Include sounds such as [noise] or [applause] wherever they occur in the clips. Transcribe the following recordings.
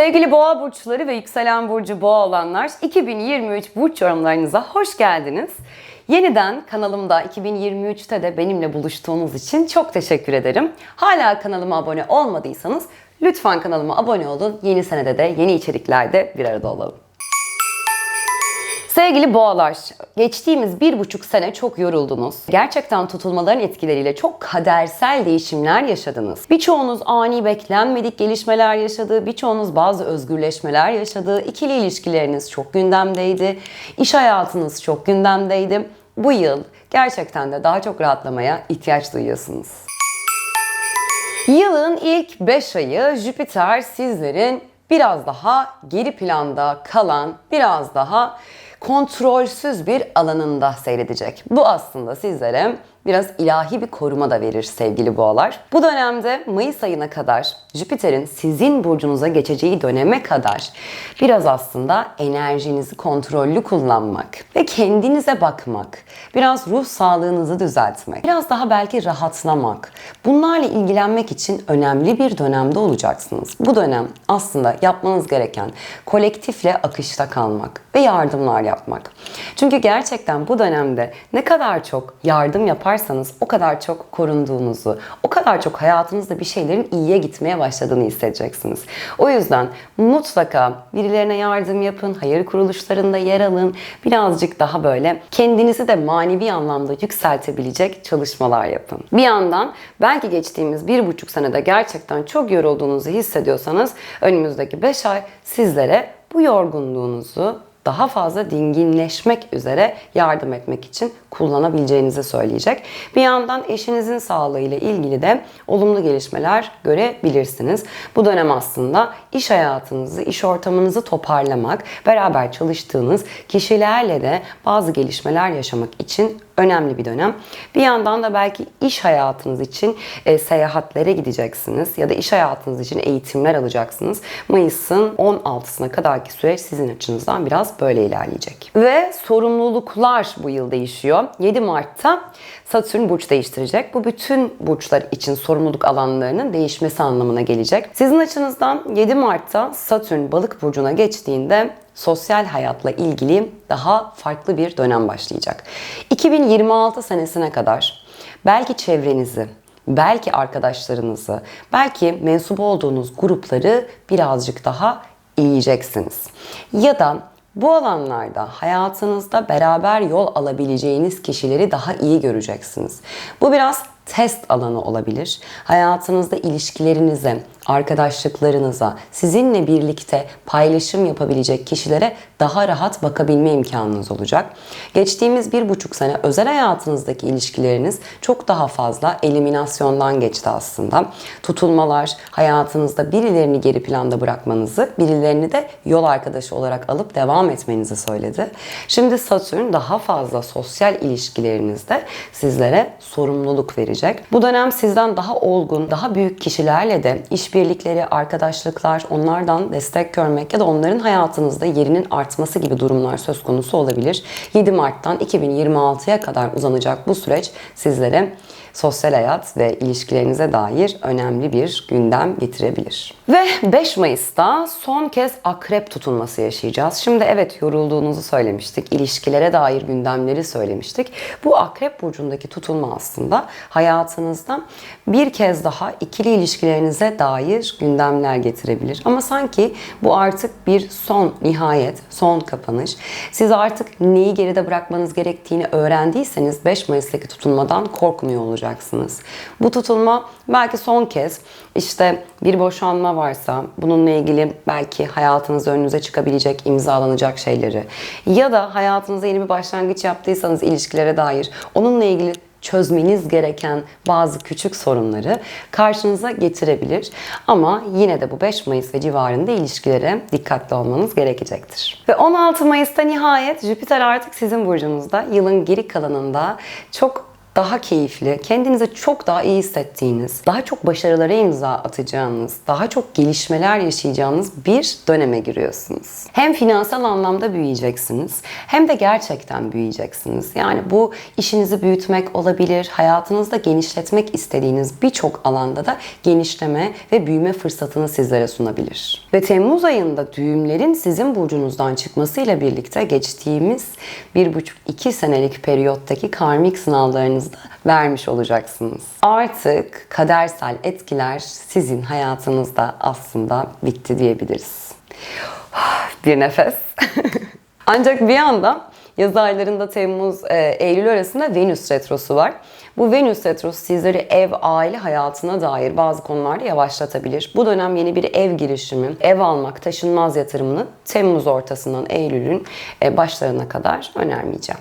Sevgili boğa burçları ve yükselen burcu boğa olanlar 2023 burç yorumlarınıza hoş geldiniz. Yeniden kanalımda 2023'te de benimle buluştuğunuz için çok teşekkür ederim. Hala kanalıma abone olmadıysanız lütfen kanalıma abone olun. Yeni senede de yeni içeriklerde bir arada olalım. Sevgili boğalar, geçtiğimiz bir buçuk sene çok yoruldunuz. Gerçekten tutulmaların etkileriyle çok kadersel değişimler yaşadınız. Birçoğunuz ani beklenmedik gelişmeler yaşadı, birçoğunuz bazı özgürleşmeler yaşadı. İkili ilişkileriniz çok gündemdeydi, iş hayatınız çok gündemdeydi. Bu yıl gerçekten de daha çok rahatlamaya ihtiyaç duyuyorsunuz. Yılın ilk 5 ayı Jüpiter sizlerin biraz daha geri planda kalan, biraz daha kontrolsüz bir alanında seyredecek. Bu aslında sizlere biraz ilahi bir koruma da verir sevgili boğalar. Bu dönemde Mayıs ayına kadar Jüpiter'in sizin burcunuza geçeceği döneme kadar biraz aslında enerjinizi kontrollü kullanmak ve kendinize bakmak, biraz ruh sağlığınızı düzeltmek, biraz daha belki rahatlamak, bunlarla ilgilenmek için önemli bir dönemde olacaksınız. Bu dönem aslında yapmanız gereken kolektifle akışta kalmak ve yardımlar yapmak. Çünkü gerçekten bu dönemde ne kadar çok yardım yaparsanız o kadar çok korunduğunuzu, o kadar çok hayatınızda bir şeylerin iyiye gitmeye başladığını hissedeceksiniz. O yüzden mutlaka birilerine yardım yapın, hayır kuruluşlarında yer alın. Birazcık daha böyle kendinizi de manevi anlamda yükseltebilecek çalışmalar yapın. Bir yandan belki geçtiğimiz bir buçuk senede gerçekten çok yorulduğunuzu hissediyorsanız önümüzdeki 5 ay sizlere bu yorgunluğunuzu daha fazla dinginleşmek üzere yardım etmek için kullanabileceğinizi söyleyecek. Bir yandan eşinizin sağlığıyla ilgili de olumlu gelişmeler görebilirsiniz. Bu dönem aslında iş hayatınızı, iş ortamınızı toparlamak, beraber çalıştığınız kişilerle de bazı gelişmeler yaşamak için önemli bir dönem. Bir yandan da belki iş hayatınız için e, seyahatlere gideceksiniz ya da iş hayatınız için eğitimler alacaksınız. Mayıs'ın 16'sına kadarki süreç sizin açınızdan biraz böyle ilerleyecek. Ve sorumluluklar bu yıl değişiyor. 7 Mart'ta Satürn burç değiştirecek. Bu bütün burçlar için sorumluluk alanlarının değişmesi anlamına gelecek. Sizin açınızdan 7 Mart'ta Satürn balık burcuna geçtiğinde sosyal hayatla ilgili daha farklı bir dönem başlayacak. 2026 senesine kadar belki çevrenizi, belki arkadaşlarınızı, belki mensup olduğunuz grupları birazcık daha iyileyeceksiniz. Ya da bu alanlarda hayatınızda beraber yol alabileceğiniz kişileri daha iyi göreceksiniz. Bu biraz test alanı olabilir. Hayatınızda ilişkilerinize, arkadaşlıklarınıza, sizinle birlikte paylaşım yapabilecek kişilere daha rahat bakabilme imkanınız olacak. Geçtiğimiz bir buçuk sene özel hayatınızdaki ilişkileriniz çok daha fazla eliminasyondan geçti aslında. Tutulmalar, hayatınızda birilerini geri planda bırakmanızı, birilerini de yol arkadaşı olarak alıp devam etmenizi söyledi. Şimdi Satürn daha fazla sosyal ilişkilerinizde sizlere sorumluluk verecek. Bu dönem sizden daha olgun, daha büyük kişilerle de işbirlikleri, arkadaşlıklar, onlardan destek görmek ya da onların hayatınızda yerinin artması gibi durumlar söz konusu olabilir. 7 Mart'tan 2026'ya kadar uzanacak bu süreç sizlere sosyal hayat ve ilişkilerinize dair önemli bir gündem getirebilir. Ve 5 Mayıs'ta son kez akrep tutulması yaşayacağız. Şimdi evet yorulduğunuzu söylemiştik. İlişkilere dair gündemleri söylemiştik. Bu akrep burcundaki tutulma aslında hayatınızda bir kez daha ikili ilişkilerinize dair gündemler getirebilir. Ama sanki bu artık bir son nihayet, son kapanış. Siz artık neyi geride bırakmanız gerektiğini öğrendiyseniz 5 Mayıs'taki tutulmadan korkmuyor olacaksınız. Bu tutulma belki son kez işte bir boşanma varsa bununla ilgili belki hayatınız önünüze çıkabilecek, imzalanacak şeyleri ya da hayatınıza yeni bir başlangıç yaptıysanız ilişkilere dair onunla ilgili çözmeniz gereken bazı küçük sorunları karşınıza getirebilir. Ama yine de bu 5 Mayıs ve civarında ilişkilere dikkatli olmanız gerekecektir. Ve 16 Mayıs'ta nihayet Jüpiter artık sizin burcunuzda. Yılın geri kalanında çok daha keyifli, kendinize çok daha iyi hissettiğiniz, daha çok başarılara imza atacağınız, daha çok gelişmeler yaşayacağınız bir döneme giriyorsunuz. Hem finansal anlamda büyüyeceksiniz, hem de gerçekten büyüyeceksiniz. Yani bu işinizi büyütmek olabilir, hayatınızda genişletmek istediğiniz birçok alanda da genişleme ve büyüme fırsatını sizlere sunabilir. Ve Temmuz ayında düğümlerin sizin burcunuzdan çıkmasıyla birlikte geçtiğimiz bir buçuk iki senelik periyottaki karmik sınavlarınızda vermiş olacaksınız. Artık kadersel etkiler sizin hayatınızda aslında bitti diyebiliriz. [sighs] Bir nefes. [laughs] Ancak bir yandan yaz aylarında Temmuz, e, Eylül arasında Venüs retrosu var. Bu Venüs retrosu sizleri ev, aile hayatına dair bazı konularda yavaşlatabilir. Bu dönem yeni bir ev girişimi, ev almak, taşınmaz yatırımını Temmuz ortasından Eylül'ün e, başlarına kadar önermeyeceğim.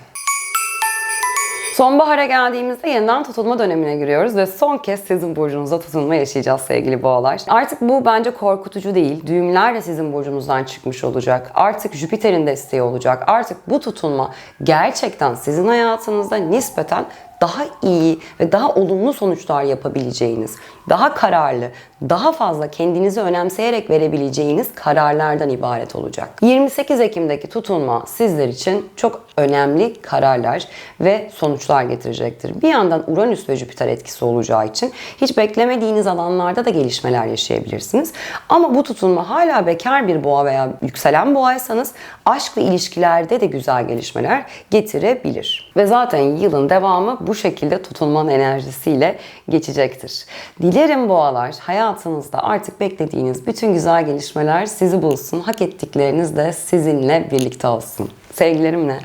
Sonbahara geldiğimizde yeniden tutulma dönemine giriyoruz ve son kez sizin burcunuzda tutulma yaşayacağız sevgili boğalar. Artık bu bence korkutucu değil. Düğümler de sizin burcunuzdan çıkmış olacak. Artık Jüpiter'in desteği olacak. Artık bu tutulma gerçekten sizin hayatınızda nispeten daha iyi ve daha olumlu sonuçlar yapabileceğiniz, daha kararlı, daha fazla kendinizi önemseyerek verebileceğiniz kararlardan ibaret olacak. 28 Ekim'deki tutulma sizler için çok önemli kararlar ve sonuçlar getirecektir. Bir yandan Uranüs ve Jüpiter etkisi olacağı için hiç beklemediğiniz alanlarda da gelişmeler yaşayabilirsiniz. Ama bu tutulma hala bekar bir boğa veya yükselen boğaysanız aşk ve ilişkilerde de güzel gelişmeler getirebilir. Ve zaten yılın devamı bu şekilde tutulmanın enerjisiyle geçecektir. Dilerim boğalar hayatınızda artık beklediğiniz bütün güzel gelişmeler sizi bulsun. Hak ettikleriniz de sizinle birlikte olsun. Sevgilerimle.